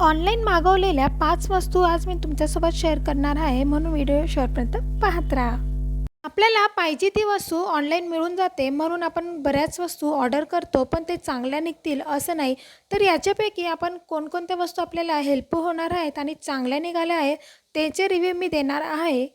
Online मागवलेल्या पाच वस्तू आज मी तुमच्यासोबत शेअर करणार आहे म्हणून व्हिडिओ शेवटपर्यंत पाहत राहा. आपल्याला पाहिजे ती वस्तू ऑनलाईन मिळून जाते म्हणून आपण बऱ्याच वस्तू ऑर्डर करतो पण ते चांगल्या निघतील असं नाही. तर याच्यापैकी आपण कोणकोणत्या वस्तू आपल्याला हेल्प होणार आहेत आणि चांगल्या निघाल्या आहेत त्याचे रिव्ह्यू मी देणार आहे.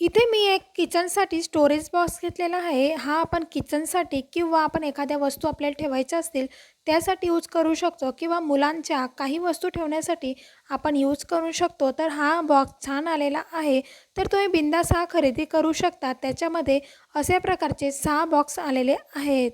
इथे मी एक किचनसाठी स्टोरेज बॉक्स घेतलेला आहे. हा आपण किचनसाठी किंवा आपण एखाद्या वस्तू आपल्याला ठेवायच्या असतील त्यासाठी यूज करू शकतो किंवा मुलांच्या काही वस्तू ठेवण्यासाठी आपण यूज करू शकतो. तर हा बॉक्स छान आलेला आहे. तर तुम्ही बिंदास हा खरेदी करू शकता. त्याच्यामध्ये अशा प्रकारचे सहा बॉक्स आलेले आहेत.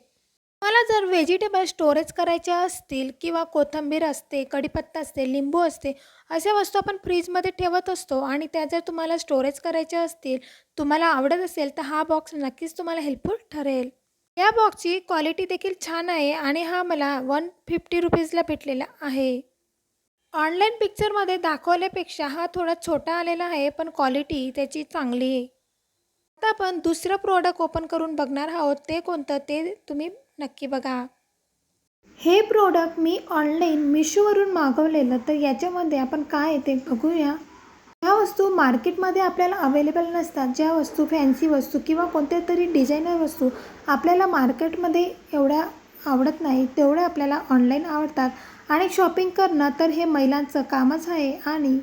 मला जर व्हेजिटेबल स्टोरेज करायचे असतील किंवा कोथिंबीर असते कढीपत्ता असते लिंबू असते अशा वस्तू आपण फ्रीजमध्ये ठेवत असतो आणि त्या जर तुम्हाला स्टोरेज करायच्या असतील तुम्हाला आवडत असेल तर हा बॉक्स नक्कीच तुम्हाला हेल्पफुल ठरेल. या बॉक्सची क्वालिटी देखील छान आहे आणि हा मला वन फिफ्टी रुपीजला भेटलेला आहे. ऑनलाईन पिक्चरमध्ये दाखवल्यापेक्षा हा थोडा छोटा आलेला आहे पण क्वालिटी त्याची चांगली आहे. आता आपण दुसरं प्रोडक्ट ओपन करून बघणार आहोत ते कोणतं ते तुम्ही नक्की बघा. हे प्रोडक्ट मी ऑनलाईन मिशोवरून मागवलेलं तर याच्यामध्ये आपण काय ते बघूया. ह्या वस्तू मार्केटमध्ये आपल्याला अवेलेबल नसतात ज्या वस्तू फॅन्सी वस्तू किंवा कोणत्या तरी डिझायनर वस्तू आपल्याला मार्केटमध्ये एवढ्या आवडत नाही तेवढ्या आपल्याला ऑनलाईन आवडतात. आणि शॉपिंग करणं तर हे महिलांचं कामच आहे आणि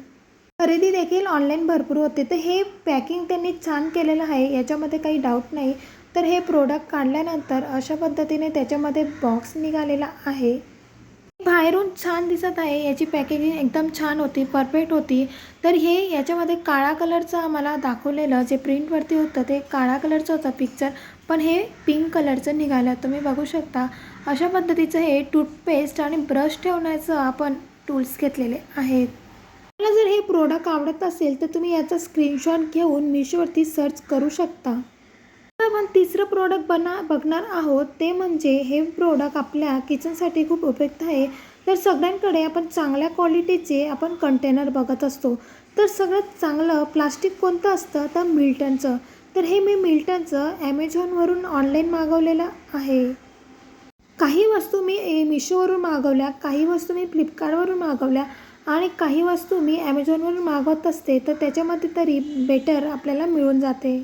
खरेदी देखील ऑनलाईन भरपूर होते. तर हे पॅकिंग त्यांनी छान केलेलं आहे याच्यामध्ये काही डाऊट नाही. तर हे प्रोडक्ट काढल्यानंतर अशा पद्धतीने त्याच्यामध्ये बॉक्स निघालेला आहे. बाहेरून छान दिसत आहे. याची पॅकेजिंग एकदम छान होती परफेक्ट होती. तर हे याच्यामध्ये काळा कलरचं आम्हाला दाखवलेलं जे प्रिंटवरती होतं ते काळा कलरचं होतं पिक्चर पण हे पिंक कलरचं निघालं. तुम्ही बघू शकता. अशा पद्धतीचं हे टूथपेस्ट आणि ब्रश ठेवण्याचं आपण टूल्स घेतलेले आहेत. तुम्हाला जर हे प्रोडक्ट आवडत असेल तर तुम्ही याचा स्क्रीनशॉट घेऊन मिशोवरती सर्च करू शकता. आपण तिसरं प्रोडक्ट बना बघणार आहोत ते म्हणजे हे प्रोडक्ट आपल्या किचनसाठी खूप उपयुक्त आहे. तर सगळ्यांकडे आपण चांगल्या क्वालिटीचे आपण कंटेनर बघत असतो. तर सगळ्यात चांगलं प्लास्टिक कोणतं असतं? तर मिल्टनचं तर हे मी मिल्टनचं ॲमेझॉनवरून ऑनलाईन मागवलेलं आहे. काही वस्तू मी ए मिशोवरून मागवल्या काही वस्तू मी फ्लिपकार्टवरून मागवल्या आणि काही वस्तू मी ॲमेझॉनवरून मागवत असते. तर त्याच्यामध्ये तरी बेटर आपल्याला मिळून जाते.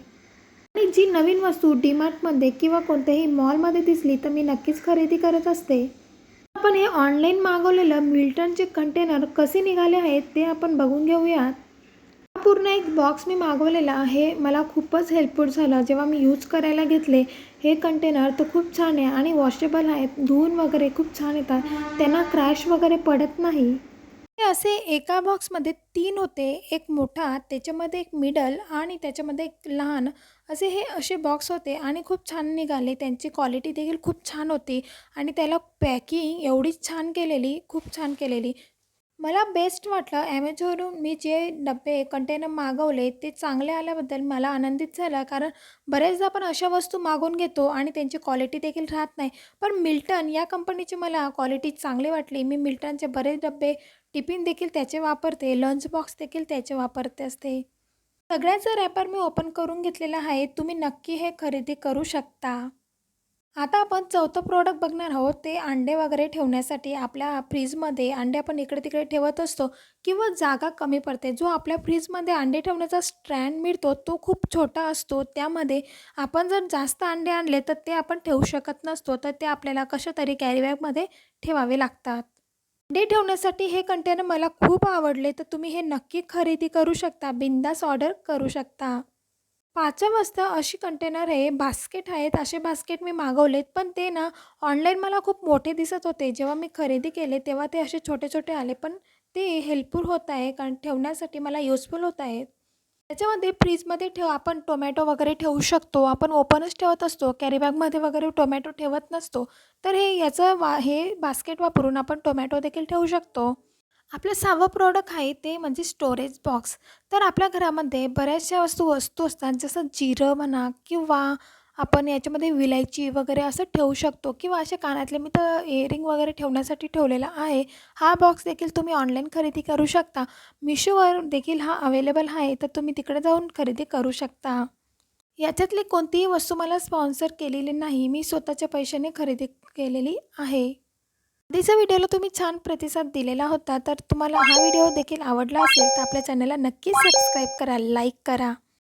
आणि जी नवीन वस्तू डीमार्टमध्ये किंवा कोणत्याही मॉलमध्ये दिसली तर मी नक्कीच खरेदी करत असते. आपण हे ऑनलाईन मागवलेलं मिल्टनचे कंटेनर कसे निघाले आहेत ते आपण बघून घेऊयात. हा पूर्ण एक बॉक्स मी मागवलेला आहे. मला खूपच हेल्पफुल झालं जेव्हा मी यूज करायला घेतले. हे कंटेनर तर खूप छान आहे आणि वॉशेबल आहेत. धुवून वगैरे खूप छान येतात. त्यांना क्रॅश वगैरे पडत नाही. हे असे एका बॉक्समध्ये तीन होते. एक मोठा त्याच्यामध्ये एक मिडल आणि त्याच्यामध्ये एक लहान. असे हे असे बॉक्स होते आणि खूप छान निघाले. त्यांची क्वालिटी देखील खूप छान होती आणि त्याला पॅकिंग एवढी छान केलेली खूप छान केलेली. मला बेस्ट वाटलं ॲमेझॉनवरून मी जे डबे कंटेनर मागवले ते चांगले आल्याबद्दल मला आनंदित झाला. कारण बरेचदा आपण अशा वस्तू मागवून घेतो आणि त्यांची क्वालिटी देखील राहत नाही. पण मिल्टन या कंपनीची मला क्वालिटी चांगली वाटली. मी मिल्टनचे बरेच डबे टिफिन देखील त्याचे वापरते लंच बॉक्स देखील त्याचे वापरते असते. सगळ्याचा रॅपर मी ओपन करून घेतलेला आहे. तुम्ही नक्की हे खरेदी करू शकता. आता आपण चौथं प्रोडक्ट बघणार आहोत. ते अंडे वगैरे ठेवण्यासाठी आपल्या फ्रीजमध्ये अंडे आपण इकडे तिकडे ठेवत असतो किंवा जागा कमी पडते. जो आपल्या फ्रीजमध्ये अंडे ठेवण्याचा स्टँड मिळतो तो खूप छोटा असतो. त्यामध्ये आपण जर जास्त अंडे आणले तर ते आपण ठेवू शकत नसतो. तर ते आपल्याला कशा तरी कॅरीबॅगमध्ये ठेवावे लागतात. डे ठेवण्यासाठी हे कंटेनर मला खूप आवडले तर तुम्ही हे नक्की खरेदी करू शकता बिंदास ऑर्डर करू शकता. पाचव वाजता अशी कंटेनर आहे बास्केट आहेत असे बास्केट मी मागवलेत पण ते ना ऑनलाईन मला खूप मोठे दिसत होते. जेव्हा मी खरेदी केले तेव्हा ते असे छोटे छोटे आले पण ते हेल्पफुल होत आहे कारण ठेवण्यासाठी मला युजफुल होत आहेत. त्याच्यामध्ये फ्रीजमध्ये ठेव आपण टोमॅटो वगैरे ठेवू शकतो. आपण ओपनच ठेवत असतो. कॅरीबॅगमध्ये वगैरे टोमॅटो ठेवत नसतो. तर हे याचं वा हे बास्केट वापरून आपण टोमॅटो देखील ठेवू शकतो. आपलं सहावं प्रोडक्ट आहे ते म्हणजे स्टोरेज बॉक्स तर आपल्या घरामध्ये बऱ्याचशा वस्तू वस्तू असतात. जसं जिरं म्हणा किंवा आपण याच्यामध्ये विलायची वगैरे असं ठेवू शकतो किंवा असे कानातले मी तर इयरिंग वगैरे ठेवण्यासाठी ठेवलेला आहे. हा बॉक्स देखील तुम्ही ऑनलाईन खरेदी करू शकता. मिशोवर देखील हा अवेलेबल आहे तर तुम्ही तिकडे जाऊन खरेदी करू शकता. याच्यातली कोणतीही वस्तू मला स्पॉन्सर केलेली नाही. मी स्वतःच्या पैशाने खरेदी केलेली आहे. आधीच्या व्हिडिओला तुम्ही छान प्रतिसाद दिलेला होता तर तुम्हाला हा व्हिडिओ देखील आवडला असेल तर आपल्या चॅनलला नक्कीच सबस्क्राईब करा लाईक करा.